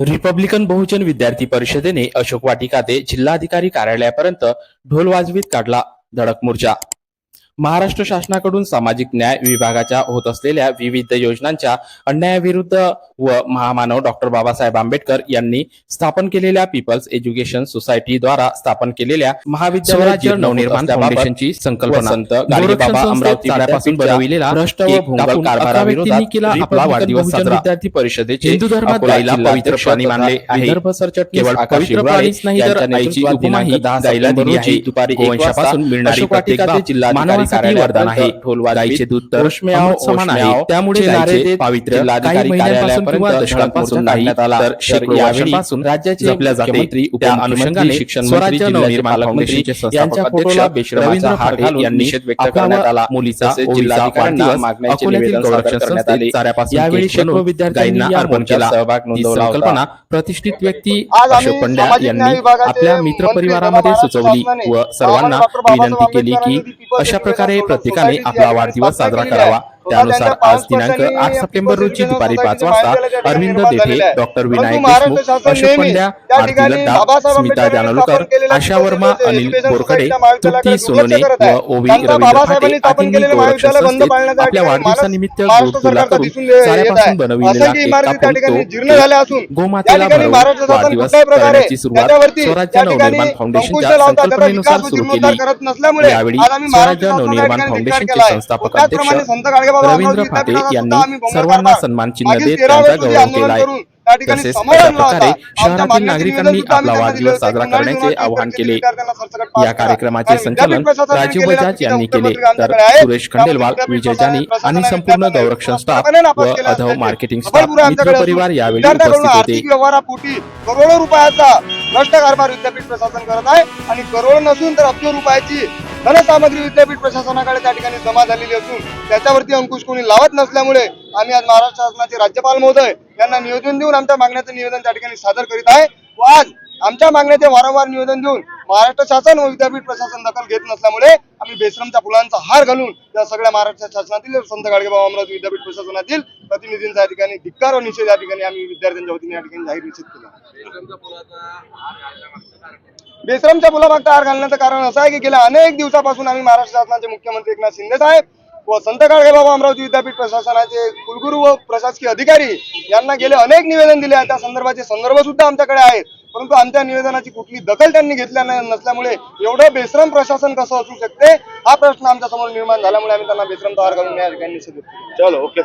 Republican बहुजन विद्यार्थी परिषदेने अशोक वाटिका ते जिल्हाधिकारी कार्यालयापर्यंत ढोल वाजवीत काढला धडक मोर्चा. महाराष्ट्र शासनाकडून सामाजिक न्याय विभागाच्या होत असलेल्या विविध योजनांच्या अन्यायाविरुद्ध व महामानव डॉक्टर बाबासाहेब आंबेडकर यांनी स्थापन केलेल्या पीपल्स एज्युकेशन सोसायटी द्वारा स्थापन केलेल्या महाविद्यालय स्वराज्य नवनिर्माण फाउंडेशनची संकल्पना संत अमरावती बनविलेला भ्रष्ट व कारभाराविरोधात केला आपला वाढदिवस साजरा. विद्यार्थी परिषदेचे हिंदू पवित्र प्राणी मानले आहे. केवळ आकाश नाही तर यांच्या आईची नेतृत्वात उपमाही दिनांक 10 गायला सप्टेंबर दिली आहे. दुपारी एक वाजता मिळणारी प्रत्येक वाटिका मानवासाठी वरदान आहे. गायीचे दूध तर समान आहे त्यामुळे गायीचे देत पावित्र्य काही महिन्यांपासून दशकांपासून नाही. तर शेकडो वर्षांपासून राज्याचे जपल्या जाते त्या अनुषंगाने शिक्षण मंत्री, स्वराज्य नवनिर्माण फाउंडेशनचे संस्थापक अध्यक्ष रवींद्र फाटे यांनी निषेध व्यक्त करण्यात आला मुलीचा वाढदिवस मागण्याचे अकोल्यातील निवेदन सादर गौरक्षण करण्यात संस्थेत आले. चाऱ्यापासून यावेळी शेकडो विद्यार्थ्यांनी अर्पण केला सहभाग नोंदवला. संकल्पना प्रतिष्ठित व्यक्ती अशोक पंड्या यांनी आपल्या मित्र मंत्री परिवारामध्ये महाराष्ट्र सुचवली व सर्वांना विनंती केली की अशा प्रकारे प्रत्येकाने आपला वाढदिवस साजरा करावा. त्यानुसार आज पाच दिनांक आठ सप्टेंबर रोजी दुपारी पाच वाजता अरविंद देठे. डॉक्टर परंतु विनायक देशमुख अशोक पंड्या आरती लड्डा स्मिता जानोलकर आशा वर्मा अनिल बोरकडे तृप्ती सोनोने. व ओवी रवींद्र फाटे आदींनी गौरक्षण संस्थेत आपल्या वाढदिवसानिमित्त सरकारचा करून. साऱ्यापासून बनविलेला असंख्य केक इमारती त्या कापून ठिकाणी तो जीर्ण केक झाल्या असून गोमातेला भरवून वाढदिवस करण्याची सुरुवात स्वराज्य नवनिर्माण फाउंडेशनच्या संकल्पनेनुसार सुरू केली यावेळी स्वराज्य नवनिर्माण फाउंडेशनचे. संस्थापक अध्यक्ष रवींद्र फाटे यांनी सर्वांना. सन्मान चिन्ह देत त्यांचा गौरव त्या ठिकाणी तसेच अशा. प्रकारे शहरातील नागरिकांनी आपला वाढदिवस साजरा. करण्याचे आवाहन केले या करा. कार्यक्रमाचे संचालन राजीव बजाज यांनी केले तर आहे. सुरेश खंडेलवाल विजय जानी आणि संपूर्ण गौरक्षण स्टाफ व केले अधव मार्केटिंग स्टाफ मित्र परिवार यावेळी उपस्थित होते करोडो रुपयाचा भ्रष्ट कारभार विद्यापीठ प्रशासन करत आहे आणि करोड नसून तर अब्ज रुपयाची धनसामग्री विद्यापीठ प्रशासनाकडे त्या ठिकाणी जमा झालेली असून त्याच्यावरती अंकुश कोणी लावत नसल्यामुळे आम्ही आज महाराष्ट्र शासनाचे राज्यपाल महोदय यांना निवेदन देऊन आमच्या मागण्याचं निवेदन त्या ठिकाणी सादर करीत आहे. व आज आमच्या मागण्याचे वारंवार निवेदन देऊन महाराष्ट्र शासन व विद्यापीठ प्रशासन दखल घेत नसल्यामुळे आम्ही बेश्रमच्या फुलांचा हार घालून या सगळ्या महाराष्ट्र शासनातील संत गाडगेबाबा अमरावती विद्यापीठ प्रशासनातील प्रतिनिधींचा या ठिकाणी धिक्कार व निषेध या ठिकाणी आम्ही विद्यार्थ्यांच्या वतीने या ठिकाणी जाहीर निषेध केला. बेश्रमच्या फुलामागचा हार घालण्याचं कारण असं आहे की गेल्या अनेक दिवसापासून आम्ही महाराष्ट्र शासनाचे मुख्यमंत्री एकनाथ शिंदे साहेब व संत गाडगेबाबा अमरावती विद्यापीठ प्रशासनाचे कुलगुरू व प्रशासकीय अधिकारी यांना गेले अनेक निवेदन दिले आहे. त्या संदर्भाचे संदर्भ सुद्धा आमच्याकडे आहेत. परंतु आमच्या निवेदनाची कुठली दखल त्यांनी घेतल्या नाही- नसल्यामुळे एवढं बेश्रम प्रशासन कसं असू शकते? हा प्रश्न आमच्यासमोर निर्माण झाल्यामुळे आम्ही त्यांना बेश्रम तयार करून या ठिकाणी चलो ओके.